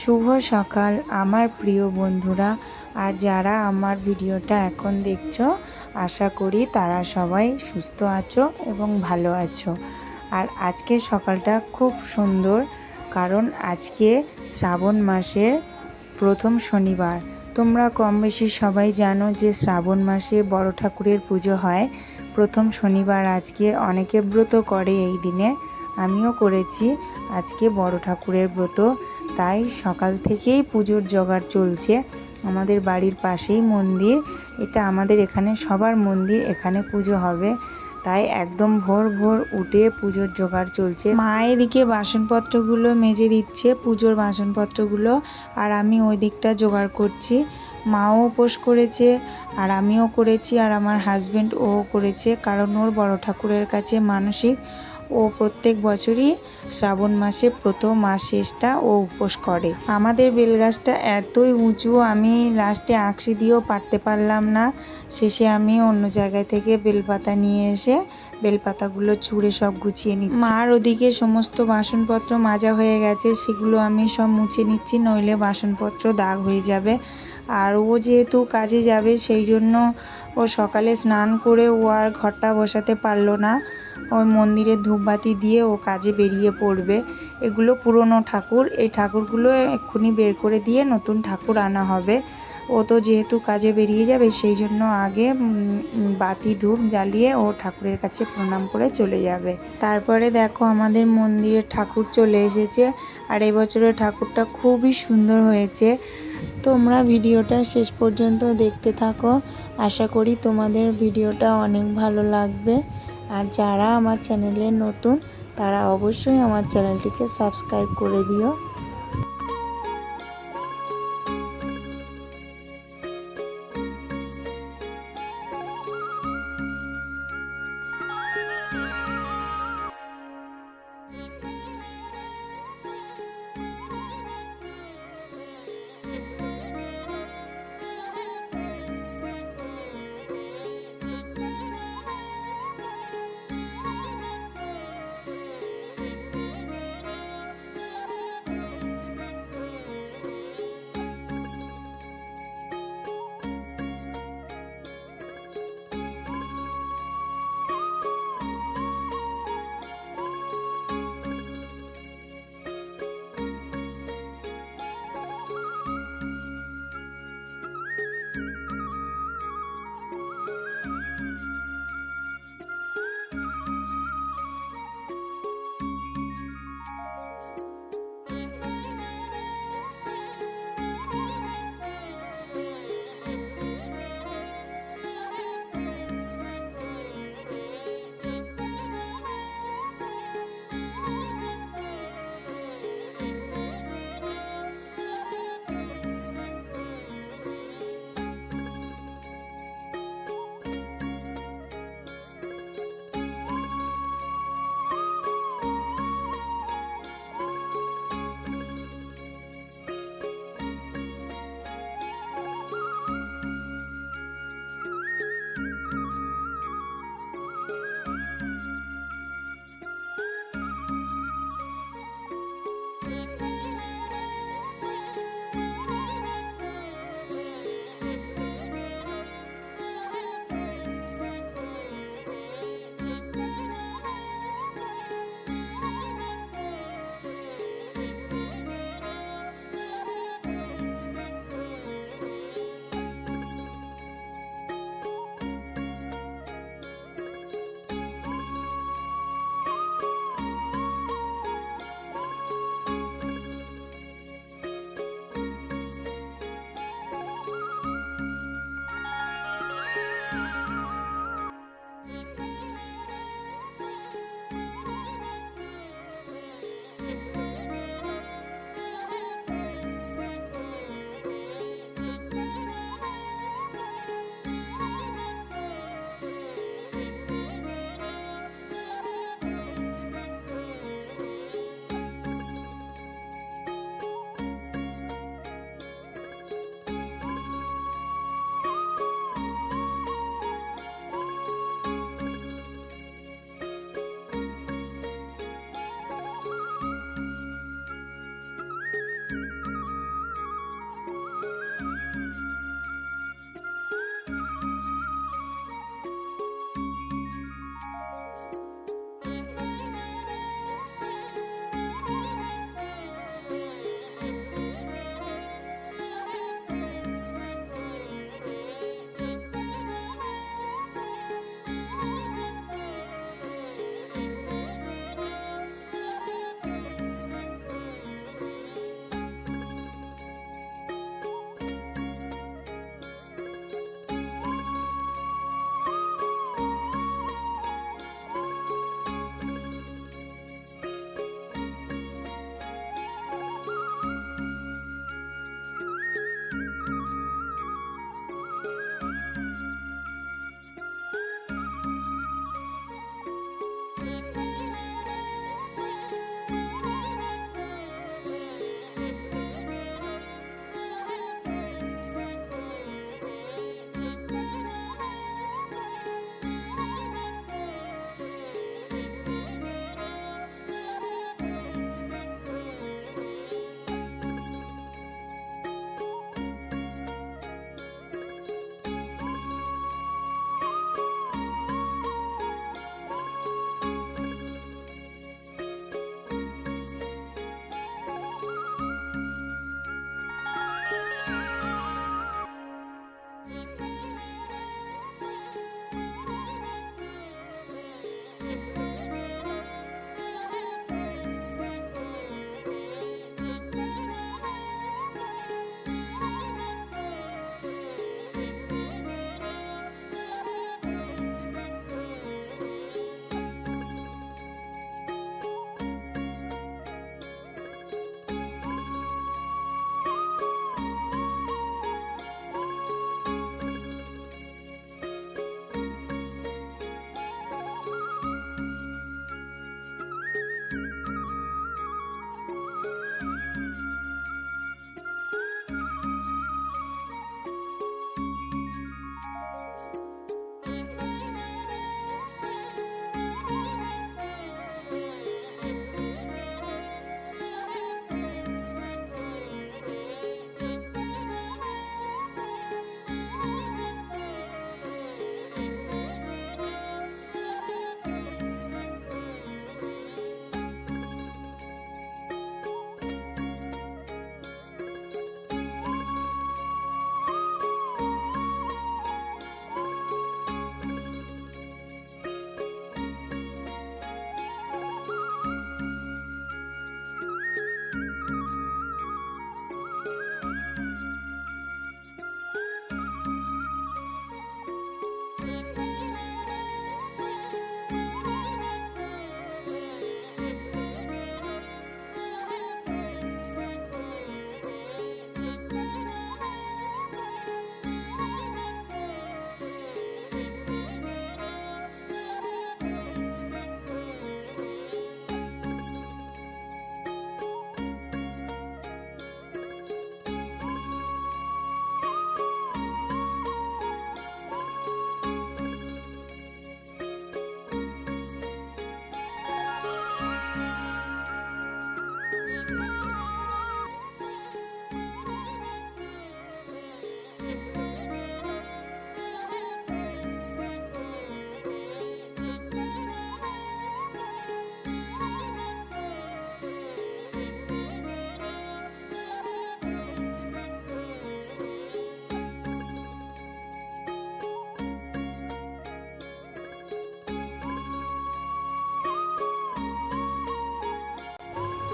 শুভ সকাল, আমার প্রিয় বন্ধুরা। আর যারা আমার ভিডিওটা এখন দেখছ, আশা করি তারা সবাই সুস্থ আছো এবং ভালো আছো। আর আজকে সকালটা খুব সুন্দর, কারণ আজকে শ্রাবণ মাসের প্রথম শনিবার। তোমরা কম বেশি সবাই জানো যে শ্রাবণ মাসে বড় ঠাকুরের পুজো হয়। প্রথম শনিবার আজকে অনেকে ব্রত করে এই দিনে। আমিও করেছি। আজকে বড় ঠাকুরের ব্রত। তাই সকাল থেকেই পুজোর জোগাড় চলছে। আমাদের বাড়ির পাশেই মন্দির। এটা আমাদের এখানে, সবার মন্দির এখানে পুজো হবে। তাই একদম ভোর ভোর উঠে পুজোর জোগাড় চলছে। মা এদিকে বাসনপত্রগুলো মেজে দিচ্ছে, পুজোর বাসনপত্রগুলো। আর আমি ওই দিকটা জোগাড় করছি। মাও উপোস করেছে, আর আমিও করেছি, আর আমার হাজবেন্ড ও করেছে। কারণ ওর বড় ঠাকুরের কাছে মানসিক ও প্রত্যেক বছরই শ্রাবণ মাসে প্রথম মাস শেষটা ও উপোস করে। আমাদের বেলগাছটা এতই উঁচু, আমি লাস্টে আঁকশি দিয়েও পারতে পারলাম না। শেষে আমি অন্য জায়গায় থেকে বেলপাতা নিয়ে এসে বেলপাতাগুলো চুড়ে সব গুছিয়ে নিচ্ছি। মার ওদিকে সমস্ত বাসনপত্র মাজা হয়ে গেছে, সেগুলো আমি সব মুছে নিচ্ছি, নইলে বাসনপত্র দাগ হয়ে যাবে। আর ও যেহেতু কাজে যাবে, সেই জন্য ও সকালে স্নান করে ও আর ঘরটা বসাতে পারল না। ওই মন্দিরের ধূপবাতি দিয়ে ও কাজে বেরিয়ে পড়বে। এগুলো পুরনো ঠাকুর। এই ঠাকুরগুলো এক্ষুনি বের করে দিয়ে নতুন ঠাকুর আনা হবে। ও তো যেহেতু কাজে বেরিয়ে যাবে, সেই জন্য আগে বাতি, ধূপ জ্বালিয়ে ও ঠাকুরের কাছে প্রণাম করে চলে যাবে। তারপরে দেখো আমাদের মন্দিরের ঠাকুর চলে এসেছে। আর এবছরের ঠাকুরটা খুবই সুন্দর হয়েছে। তোমরা ভিডিওটা শেষ পর্যন্ত দেখতে থাকো। আশা করি তোমাদের ভিডিওটা অনেক ভালো লাগবে। আর যারা আমার চ্যানেলে নতুন, তারা অবশ্যই আমার চ্যানেলটিকে সাবস্ক্রাইব করে দিও।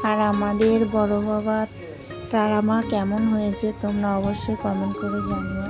আর আমাদের বড় বাবা তারা মা কেমন হয়েছে তোমরা অবশ্যই কমেন্ট করে জানিও।